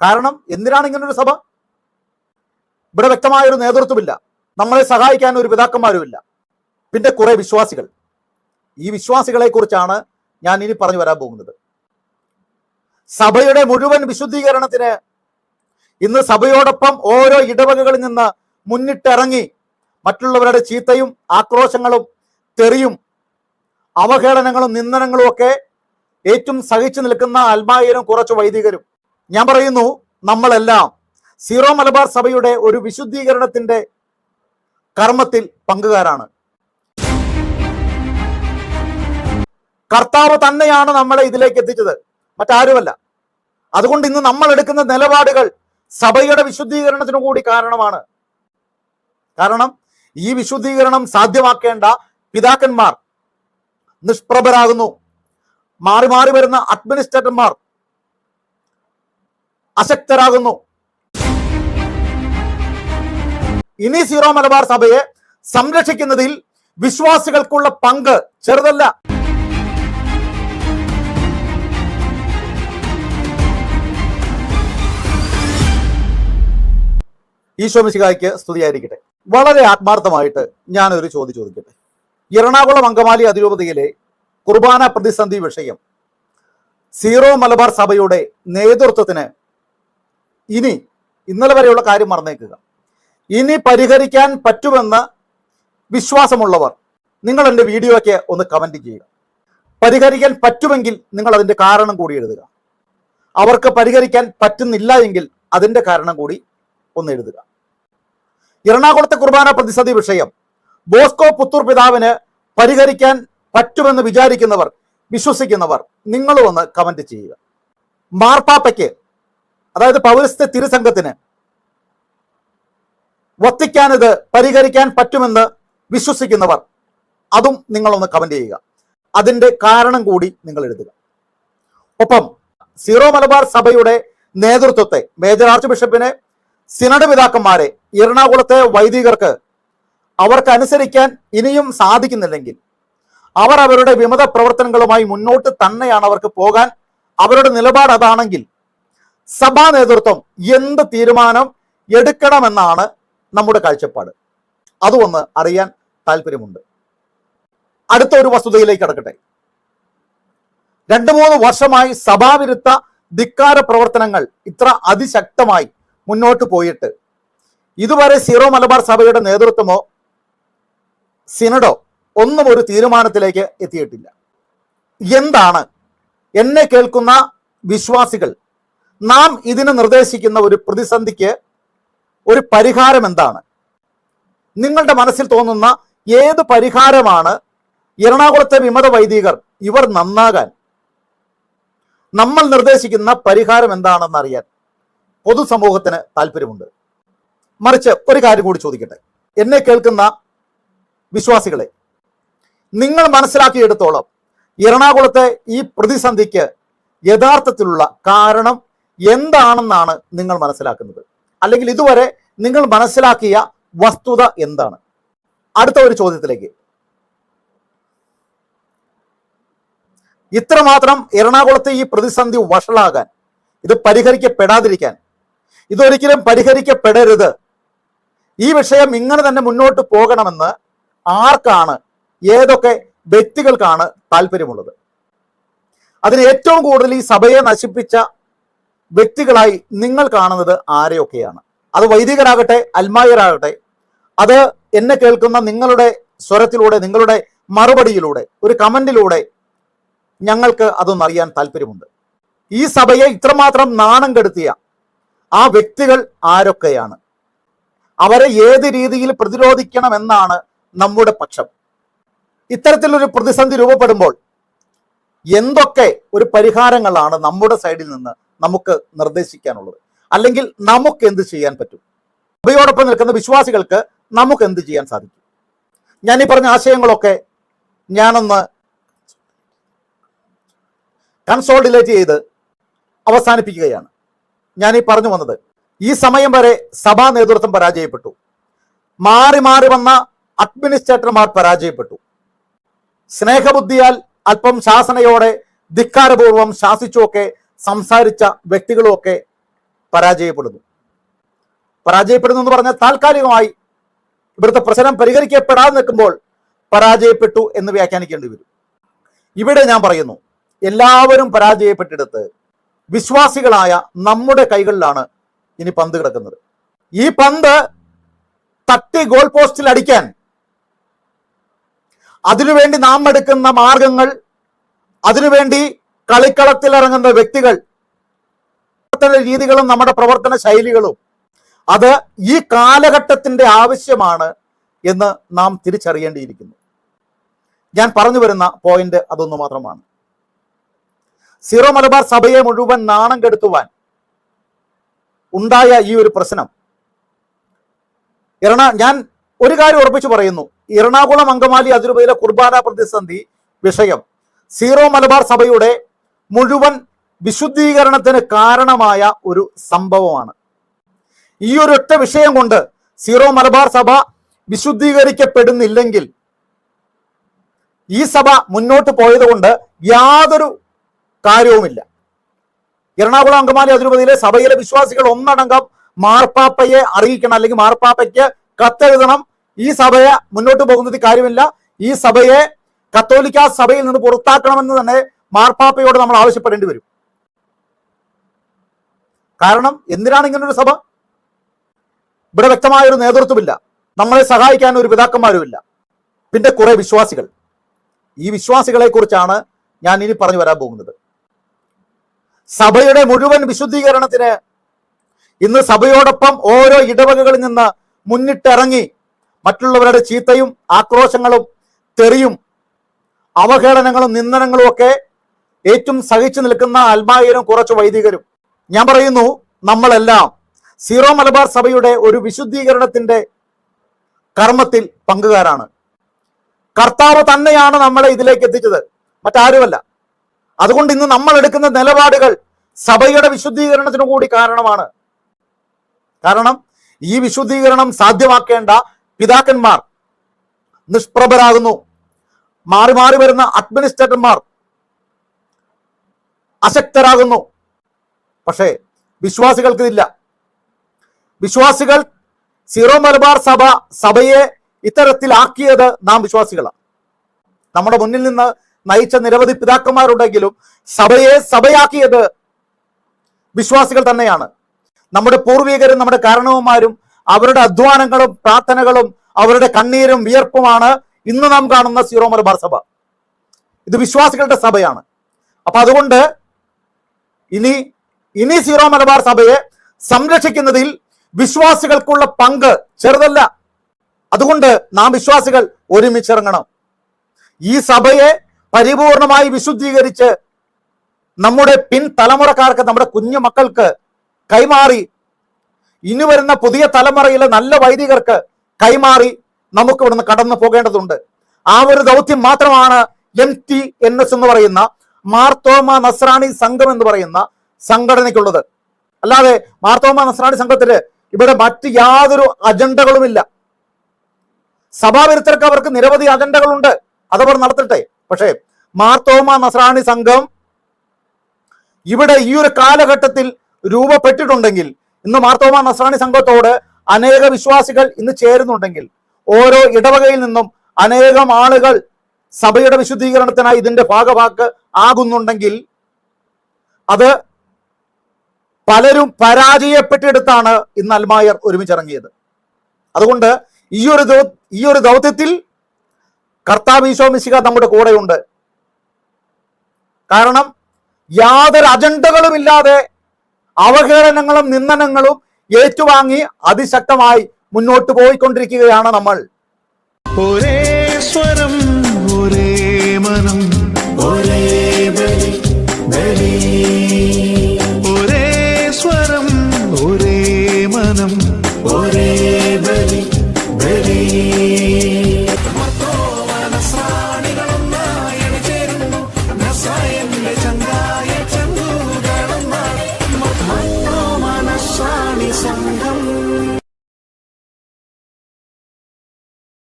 കാരണം എന്തിനാണ് ഇങ്ങനൊരു സഭ? ഇവിടെ വ്യക്തമായ ഒരു നേതൃത്വമില്ല. നമ്മളെ സഹായിക്കാൻ ഒരു പിതാക്കന്മാരുമില്ല. പിന്നെ കുറെ വിശ്വാസികൾ. ഈ വിശ്വാസികളെ കുറിച്ചാണ് ഞാൻ ഇനി പറഞ്ഞു വരാൻ പോകുന്നത്. സഭയുടെ മുഴുവൻ വിശുദ്ധീകരണത്തിന് ഇന്ന് സഭയോടൊപ്പം ഓരോ ഇടവകകളിൽ നിന്ന് മുന്നിട്ടിറങ്ങി മറ്റുള്ളവരുടെ ചീത്തയും ആക്രോശങ്ങളും തെറിയും അവഹേളനങ്ങളും നിന്ദനങ്ങളും ഒക്കെ ഏറ്റവും സഹിച്ചു നിൽക്കുന്ന അൽമായിരും കുറച്ച് വൈദികരും ഞാൻ പറയുന്നു നമ്മളെല്ലാം സീറോ മലബാർ സഭയുടെ ഒരു വിശുദ്ധീകരണത്തിന്റെ കർമ്മത്തിൽ പങ്കുകാരാണ്. കർത്താവ് തന്നെയാണ് നമ്മളെ ഇതിലേക്ക് എത്തിച്ചത്. മറ്റാരുമല്ല. അതുകൊണ്ട് ഇന്ന് നമ്മൾ എടുക്കുന്ന നിലപാടുകൾ സഭയുടെ വിശുദ്ധീകരണത്തിനു കൂടി കാരണമാണ്. കാരണം ഈ വിശുദ്ധീകരണം സാധ്യമാക്കേണ്ട പിതാക്കന്മാർ നിഷ്പ്രഭരാകുന്നു. മാറി മാറി വരുന്ന അഡ്മിനിസ്ട്രേറ്റർമാർ അശക്തരാകുന്നു ഇനി സീറോ മലബാർ സഭയെ സംരക്ഷിക്കുന്നതിൽ വിശ്വാസികൾക്കുള്ള പങ്ക് ചെറുതല്ല. ഈശോ മിശിഹായ്ക്ക് സ്തുതിയായിരിക്കട്ടെ. വളരെ ആത്മാർത്ഥമായിട്ട് ഞാനൊരു ചോദ്യം ചോദിക്കട്ടെ. എറണാകുളം അങ്കമാലി അതിരൂപതയിലെ കുർബാന പ്രതിസന്ധി വിഷയം സീറോ മലബാർ സഭയുടെ നേതൃത്വത്തിന് ഇനി ഇന്നലെ വരെയുള്ള കാര്യം മറന്നേക്കുക. ഇനി പരിഹരിക്കാൻ പറ്റുമെന്ന് വിശ്വാസമുള്ളവർ നിങ്ങൾ എന്റെ വീഡിയോയ്ക്ക് ഒന്ന് കമന്റ് ചെയ്യുക. പരിഹരിക്കാൻ പറ്റുമെങ്കിൽ നിങ്ങൾ അതിന്റെ കാരണം കൂടി എഴുതുക. അവർക്ക് പരിഹരിക്കാൻ പറ്റുന്നില്ല എങ്കിൽ അതിന്റെ കാരണം കൂടി ഒന്ന് എഴുതുക. എറണാകുളത്തെ കുർബാന പ്രതിസന്ധി വിഷയം. ബോസ്കോ പുത്തൂർ പിതാവിന് പരിഹരിക്കാൻ പറ്റുമെന്ന് വിചാരിക്കുന്നവർ വിശ്വസിക്കുന്നവർ നിങ്ങളും ഒന്ന് കമന്റ് ചെയ്യുക. മാർപ്പാപ്പയ്ക്ക് അതായത് പൗരസ്ത്യ തിരുസംഘത്തിന് വത്തിക്കാൻ ഇത് പരിഹരിക്കാൻ പറ്റുമെന്ന് വിശ്വസിക്കുന്നവർ അതും നിങ്ങളൊന്ന് കമന്റ് ചെയ്യുക. അതിന്റെ കാരണം കൂടി നിങ്ങൾ എഴുതുക. ഒപ്പം സീറോ മലബാർ സഭയുടെ നേതൃത്വത്തെ മേജർ ആർച്ച് ബിഷപ്പിനെ സിനഡ് പിതാക്കന്മാരെ എറണാകുളത്തെ വൈദികർക്ക് അവർക്ക് അനുസരിക്കാൻ ഇനിയും സാധിക്കുന്നില്ലെങ്കിൽ അവർ അവരുടെ വിമത പ്രവർത്തനങ്ങളുമായി മുന്നോട്ട് തന്നെയാണ് അവർക്ക് പോകാൻ അവരുടെ നിലപാട് അതാണെങ്കിൽ സഭാ നേതൃത്വം എന്ത് തീരുമാനം എടുക്കണമെന്നാണ് നമ്മുടെ കാഴ്ചപ്പാട്. അതൊന്ന് അറിയാൻ താല്പര്യമുണ്ട്. അടുത്ത ഒരു വസ്തുതയിലേക്ക് കടക്കട്ടെ. രണ്ടു മൂന്ന് വർഷമായി സഭാവിരുദ്ധ ധിക്കാര പ്രവർത്തനങ്ങൾ ഇത്ര അതിശക്തമായി മുന്നോട്ട് പോയിട്ട് ഇതുവരെ സീറോ മലബാർ സഭയുടെ നേതൃത്വമോ സിനഡോ ഒന്നും ഒരു തീരുമാനത്തിലേക്ക് എത്തിയിട്ടില്ല. എന്താണ് എന്നെ കേൾക്കുന്ന വിശ്വാസികൾ നാം ഇതിന് നിർദ്ദേശിക്കുന്ന ഒരു പ്രതിസന്ധിക്ക് ഒരു പരിഹാരം എന്താണ്? നിങ്ങളുടെ മനസ്സിൽ തോന്നുന്ന ഏത് പരിഹാരമാണ് എറണാകുളത്തെ വിമത വൈദികർ ഇവർ നന്നാകാൻ? നമ്മൾ നിർദ്ദേശിക്കുന്ന പരിഹാരം എന്താണെന്ന് അറിയാൻ പൊതുസമൂഹത്തിന് താല്പര്യമുണ്ട്. മറിച്ച് ഒരു കാര്യം കൂടി ചോദിക്കട്ടെ. എന്നെ കേൾക്കുന്ന വിശ്വാസികളെ നിങ്ങൾ മനസ്സിലാക്കിയെടുത്തോളം എറണാകുളത്തെ ഈ പ്രതിസന്ധിക്ക് യഥാർത്ഥത്തിലുള്ള കാരണം എന്താണെന്നാണ് നിങ്ങൾ മനസ്സിലാക്കുന്നത്. അല്ലെങ്കിൽ ഇതുവരെ നിങ്ങൾ മനസ്സിലാക്കിയ വസ്തുത എന്താണ്? അടുത്ത ഒരു ചോദ്യത്തിലേക്ക്. ഇത്രമാത്രം എറണാകുളത്തെ ഈ പ്രതിസന്ധി വഷളാകാൻ ഇത് പരിഹരിക്കപ്പെടാതിരിക്കാൻ ഇതൊരിക്കലും പരിഹരിക്കപ്പെടരുത്. ഈ വിഷയം ഇങ്ങനെ തന്നെ മുന്നോട്ട് പോകണമെന്ന് ആർക്കാണ് ഏതൊക്കെ വ്യക്തികൾക്കാണ് താല്പര്യമുള്ളത്? അതിന് ഏറ്റവും കൂടുതൽ ഈ സഭയെ നശിപ്പിച്ച വ്യക്തികളായി നിങ്ങൾ കാണുന്നത് ആരെയൊക്കെയാണ്? അത് വൈദികരാകട്ടെ അൽമായരാകട്ടെ അത് എന്നെ കേൾക്കുന്ന നിങ്ങളുടെ സ്വരത്തിലൂടെ നിങ്ങളുടെ മറുപടിയിലൂടെ ഒരു കമന്റിലൂടെ ഞങ്ങൾക്ക് അതൊന്നും അറിയാൻ താല്പര്യമുണ്ട്. ഈ സഭയെ ഇത്രമാത്രം നാണം കെടുത്തിയ ആ വ്യക്തികൾ ആരൊക്കെയാണ്? അവരെ ഏത് രീതിയിൽ പ്രതിരോധിക്കണമെന്നാണ് നമ്മുടെ പക്ഷം. ഇത്തരത്തിലൊരു പ്രതിസന്ധി രൂപപ്പെടുമ്പോൾ എന്തൊക്കെ ഒരു പരിഹാരങ്ങളാണ് നമ്മുടെ സൈഡിൽ നിന്ന് നമുക്ക് നിർദ്ദേശിക്കാനുള്ളത്. അല്ലെങ്കിൽ നമുക്ക് എന്ത് ചെയ്യാൻ പറ്റും? സഭയോടൊപ്പം നിൽക്കുന്ന വിശ്വാസികൾക്ക് നമുക്ക് എന്ത് ചെയ്യാൻ സാധിക്കും? ഞാൻ ഈ പറഞ്ഞ ആശയങ്ങളൊക്കെ ഞാനൊന്ന് കൺസോൾഡിലേറ്റ് ചെയ്ത് അവസാനിപ്പിക്കുകയാണ്. ഞാൻ ഈ പറഞ്ഞു വന്നത് ഈ സമയം വരെ സഭാ നേതൃത്വം പരാജയപ്പെട്ടു. മാറി മാറി വന്ന അഡ്മിനിസ്ട്രേറ്റർമാർ പരാജയപ്പെട്ടു. സ്നേഹബുദ്ധിയാൽ അല്പം ശാസനയോടെ ധിക്കാരപൂർവം ശാസിച്ചുമൊക്കെ സംസാരിച്ച വ്യക്തികളുമൊക്കെ പരാജയപ്പെടുന്നു. പരാജയപ്പെടുന്നു എന്ന് പറഞ്ഞാൽ താൽക്കാലികമായി ഇവിടുത്തെ പ്രശ്നം പരിഹരിക്കപ്പെടാതെ നിൽക്കുമ്പോൾ പരാജയപ്പെട്ടു എന്ന് വ്യാഖ്യാനിക്കേണ്ടി വരും. ഇവിടെ ഞാൻ പറയുന്നു എല്ലാവരും പരാജയപ്പെട്ടെടുത്ത് വിശ്വാസികളായ നമ്മുടെ കൈകളിലാണ് ഇനി പന്ത് കിടക്കുന്നത്. ഈ പന്ത് തട്ടി ഗോൾ പോസ്റ്റിൽ അടിക്കാൻ അതിനുവേണ്ടി നാം എടുക്കുന്ന മാർഗങ്ങൾ അതിനുവേണ്ടി കളിക്കളത്തിൽ ഇറങ്ങുന്ന വ്യക്തികൾ പ്രവർത്തന രീതികളും നമ്മുടെ പ്രവർത്തന ശൈലികളും അത് ഈ കാലഘട്ടത്തിന്റെ ആവശ്യമാണ് എന്ന് നാം തിരിച്ചറിയേണ്ടിയിരിക്കുന്നു. ഞാൻ പറഞ്ഞു വരുന്ന പോയിന്റ് അതൊന്നു മാത്രമാണ്. സീറോ മലബാർ സഭയെ മുഴുവൻ നാണം കെടുത്തുവാൻ ഉണ്ടായ ഈ ഒരു പ്രശ്നം. എറണാ ഞാൻ ഒരു കാര്യം ഉറപ്പിച്ചു പറയുന്നു. എറണാകുളം അങ്കമാലി അതിരൂപതയിലെ കുർബാന പ്രതിസന്ധി വിഷയം സീറോ മലബാർ സഭയുടെ മുഴുവൻ വിശുദ്ധീകരണത്തിന് കാരണമായ ഒരു സംഭവമാണ്. ഈ ഒരു ഒറ്റ വിഷയം കൊണ്ട് സീറോ മലബാർ സഭ വിശുദ്ധീകരിക്കപ്പെടുന്നില്ലെങ്കിൽ ഈ സഭ മുന്നോട്ട് പോയതുകൊണ്ട് യാതൊരു കാര്യവുമില്ല. എറണാകുളം അങ്കമാലി അതിരൂപതയിലെ സഭയിലെ വിശ്വാസികൾ ഒന്നടങ്കം മാർപ്പാപ്പയെ അറിയിക്കണം അല്ലെങ്കിൽ മാർപ്പാപ്പയ്ക്ക് കത്തെഴുതണം. ഈ സഭയെ മുന്നോട്ട് പോകുന്നത് കാര്യമില്ല. ഈ സഭയെ കത്തോലിക്ക സഭയിൽ നിന്ന് പുറത്താക്കണമെന്ന് തന്നെ മാർപ്പാപ്പയോട് നമ്മൾ ആവശ്യപ്പെടേണ്ടി വരും. കാരണം എന്തിനാണ് ഇങ്ങനൊരു സഭ? ഇവിടെ വ്യക്തമായ ഒരു നേതൃത്വമില്ല. നമ്മളെ സഹായിക്കാൻ ഒരു പിതാക്കന്മാരുമില്ല. പിന്നെ കുറെ വിശ്വാസികൾ. ഈ വിശ്വാസികളെ കുറിച്ചാണ് ഞാൻ ഇനി പറഞ്ഞു വരാൻ പോകുന്നത്. സഭയുടെ മുഴുവൻ വിശുദ്ധീകരണത്തിന് ഇന്ന് സഭയോടൊപ്പം ഓരോ ഇടവകകളിൽ നിന്ന് മുന്നിട്ടിറങ്ങി മറ്റുള്ളവരുടെ ചീത്തയും ആക്രോശങ്ങളും തെറിയും അവഹേളനങ്ങളും നിന്ദനങ്ങളും ഒക്കെ ഏറ്റവും സഹിച്ചു നിൽക്കുന്ന അൽബായിരം കുറച്ച് വൈദികരും. ഞാൻ പറയുന്നു നമ്മളെല്ലാം സീറോ മലബാർ സഭയുടെ ഒരു വിശുദ്ധീകരണത്തിന്റെ കർമ്മത്തിൽ പങ്കുകാരാണ്. കർത്താവ് തന്നെയാണ് നമ്മളെ ഇതിലേക്ക് എത്തിച്ചത്. മറ്റാരുമല്ല. അതുകൊണ്ട് ഇന്ന് നമ്മൾ എടുക്കുന്ന നിലപാടുകൾ സഭയുടെ വിശുദ്ധീകരണത്തിനു കൂടി കാരണമാണ്. കാരണം ഈ വിശുദ്ധീകരണം സാധ്യമാക്കേണ്ട പിതാക്കന്മാർ നിഷ്പ്രഭരാകുന്നു. മാറി മാറി വരുന്ന അഡ്മിനിസ്ട്രേറ്റർമാർ അശക്തരാകുന്നു പക്ഷേ വിശ്വാസികൾക്ക് ഇതില്ല വിശ്വാസികൾ സീറോ മലബാർ സഭ സഭയെ ഇത്തരത്തിലാക്കിയത് നാം വിശ്വാസികളാണ്. നമ്മുടെ മുന്നിൽ നിന്ന് നയിച്ച നിരവധി പിതാക്കന്മാരുണ്ടെങ്കിലും സഭയെ സഭയാക്കിയത് വിശ്വാസികൾ തന്നെയാണ്. നമ്മുടെ പൂർവികരും നമ്മുടെ കാരണവന്മാരും അവരുടെ അധ്വാനങ്ങളും പ്രാർത്ഥനകളും അവരുടെ കണ്ണീരും വിയർപ്പുമാണ് ഇന്ന് നാം കാണുന്ന സീറോ മലബാർ സഭ. ഇത് വിശ്വാസികളുടെ സഭയാണ്. അപ്പൊ അതുകൊണ്ട് ഇനി ഇനി സീറോ മലബാർ സഭയെ സംരക്ഷിക്കുന്നതിൽ വിശ്വാസികൾക്കുള്ള പങ്ക് ചെറുതല്ല. അതുകൊണ്ട് നാം വിശ്വാസികൾ ഒരുമിച്ചിറങ്ങണം. ഈ സഭയെ പരിപൂർണമായി വിശുദ്ധീകരിച്ച് നമ്മുടെ പിൻ തലമുറക്കാർക്ക് നമ്മുടെ കുഞ്ഞു മക്കൾക്ക് കൈമാറി ഇനി വരുന്ന പുതിയ തലമുറയിലെ നല്ല വൈദികർക്ക് കൈമാറി നമുക്ക് ഇവിടുന്ന് കടന്നു പോകേണ്ടതുണ്ട്. ആ ഒരു ദൗത്യം മാത്രമാണ് എം ടി എൻ എസ് എന്ന് പറയുന്ന മാർത്തോമ നസ്രാണി സംഘം എന്ന് പറയുന്ന സംഘടനയ്ക്കുള്ളത്. അല്ലാതെ മാർത്തോമ നസ്രാണി സംഘത്തിന് ഇവിടെ മറ്റ് യാതൊരു അജണ്ടകളുമില്ല. സഭാവിരുദ്ധർക്ക് അവർക്ക് നിരവധി അജണ്ടകളുണ്ട്. അതവർ നടത്തട്ടെ. പക്ഷേ മാർത്തോമ നസ്രാണി സംഘം ഇവിടെ ഈ ഒരു കാലഘട്ടത്തിൽ രൂപപ്പെട്ടിട്ടുണ്ടെങ്കിൽ ഇന്ന് മാർത്തോമ നസ്രാണി സംഘത്തോട് അനേക വിശ്വാസികൾ ഇന്ന് ചേരുന്നുണ്ടെങ്കിൽ ഓരോ ഇടവകയിൽ നിന്നും അനേകം ആളുകൾ സഭയുടെ വിശുദ്ധീകരണത്തിനായി ഇതിന്റെ ഭാഗവാക്ക് ആകുന്നുണ്ടെങ്കിൽ അത് പലരും പരാജയപ്പെട്ടെടുത്താണ് ഇന്ന് അൽമായർ ഒരുമിച്ചിറങ്ങിയത് അതുകൊണ്ട് ഈ ഒരു ഈ ഒരു ദൗത്യത്തിൽ കർത്താവ് ഈശോ മിശിക നമ്മുടെ കൂടെയുണ്ട്. കാരണം യാതൊരു അജണ്ടകളും ഇല്ലാതെ അവഹേളനങ്ങളും നിന്ദനങ്ങളും ഏറ്റുവാങ്ങി അതിശക്തമായി മുന്നോട്ട് പോയിക്കൊണ്ടിരിക്കുകയാണ് നമ്മൾ. ഒരേ സ്വരം